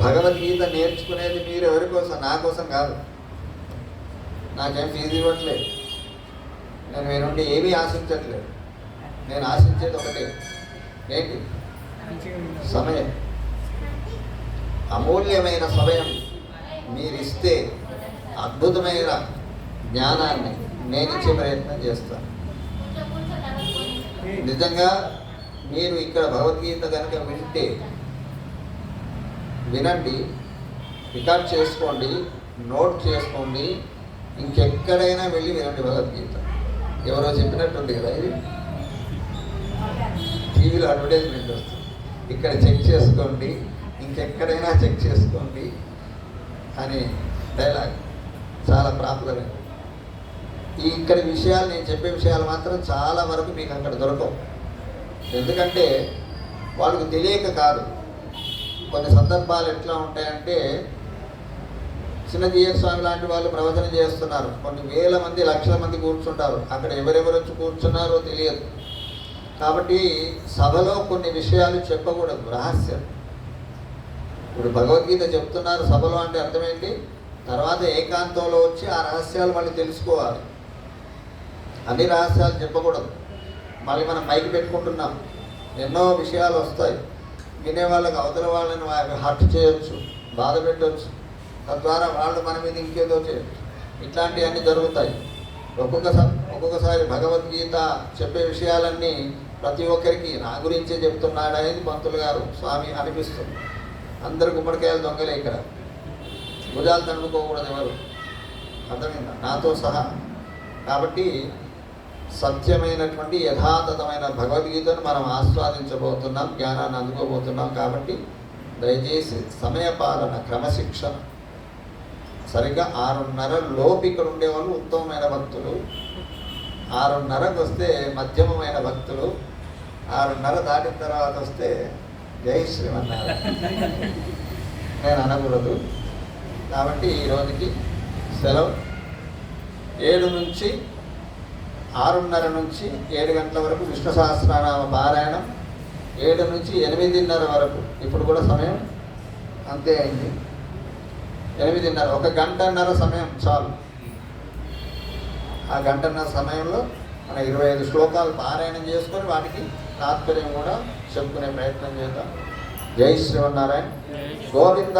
భగవద్గీత నేర్చుకునేది మీరు ఎవరి కోసం? నా కోసం కాదు. నాకేం ఫీజు ఇవ్వట్లేదు. నేను మీ నుండి ఏమీ ఆశించట్లేదు. నేను ఆశించేది ఒకటే. ఏంటి? సమయం. అమూల్యమైన సమయం మీరు ఇస్తే అద్భుతమైన జ్ఞానాన్ని నేను ఇచ్చే ప్రయత్నం చేస్తాను నిజంగా మీరు ఇక్కడ భగవద్గీత కనుక వింటే వినండి రికార్డ్ చేసుకోండి నోట్ చేసుకోండి ఇంకెక్కడైనా వెళ్ళి వినండి భగవద్గీత. ఎవరో చెప్పినట్టుంది కదా ఇది? టీవీలో అడ్వర్టైజ్మెంట్ వస్తుంది. ఇక్కడ చెక్ చేసుకోండి ఇంకెక్కడైనా చెక్ చేసుకోండి అని డైలాగ్ చాలా ప్రాపులర్ ఈ ఇక్కడ విషయాలు నేను చెప్పే విషయాలు మాత్రం చాలా వరకు మీకు అక్కడ దొరకవు. ఎందుకంటే వాళ్ళకు తెలియక కాదు. కొన్ని సందర్భాలు ఎట్లా ఉంటాయంటే చిన్నజీయ స్వామి లాంటి వాళ్ళు ప్రవచనం చేస్తున్నారు. కొన్ని వేల మంది లక్షల మంది కూర్చుంటారు. అక్కడ ఎవరెవరు వచ్చి కూర్చున్నారో తెలియదు. కాబట్టి సభలో కొన్ని విషయాలు చెప్పకూడదు. రహస్యం. ఇప్పుడు భగవద్గీత చెప్తున్నారు సభలో అంటే అర్థమేంటి? తర్వాత ఏకాంతంలో వచ్చి ఆ రహస్యాలు మళ్ళీ తెలుసుకోవాలి. అన్ని రహస్యాలు చెప్పకూడదు. మళ్ళీ మనం మైకి పెట్టుకుంటున్నాం. ఎన్నో విషయాలు వస్తాయి. వినే వాళ్ళకి అవతల వాళ్ళని హర్ట్ చేయొచ్చు బాధ పెట్టవచ్చు తద్వారా వాళ్ళు మన మీద ఇంకేదో చేయొచ్చు. ఇట్లాంటివన్నీ జరుగుతాయి. ఒక్కొక్కసారి ఒక్కొక్కసారి భగవద్గీత చెప్పే విషయాలన్నీ ప్రతి ఒక్కరికి నా గురించే చెప్తున్నాడు అనేది పంతులు గారు స్వామి అనిపిస్తుంది. అందరు గుమ్మడికాయలు దొంగలే ఇక్కడ. భుజాలు తడుపుకోకూడదు ఎవరు. అర్థమైందా? నాతో సహా. కాబట్టి సత్యమైనటువంటి యథాతథమైన భగవద్గీతను మనం ఆస్వాదించబోతున్నాం జ్ఞానాన్ని అందుకోబోతున్నాం కాబట్టి దయచేసి సమయపాలన క్రమశిక్షణ. సరిగ్గా ఆరున్నర లోపు ఇక్కడ ఉండేవాళ్ళు ఉత్తమమైన భక్తులు. ఆరున్నరకు వస్తే మధ్యమమైన భక్తులు. ఆరున్నర దాటిన తర్వాత వస్తే జై శ్రీమన్నారాయణ. నేను అనకూడదు. కాబట్టి ఈ రోజుకి సెలవు. ఏడు నుంచి ఆరున్నర నుంచి ఏడు గంటల వరకు విష్ణు సహస్రనామ పారాయణం ఏడు నుంచి ఎనిమిదిన్నర వరకు. ఇప్పుడు కూడా సమయం అంతే అయింది. ఎనిమిదిన్నర ఒక గంటన్నర సమయం చాలు. ఆ గంటన్నర సమయంలో మన ఇరవై ఐదు శ్లోకాలు పారాయణం చేసుకొని వాటికి తాత్పర్యం కూడా చెప్పుకునే ప్రయత్నం చేద్దాం. జై శ్రీమన్నారాయణ. గోవింద.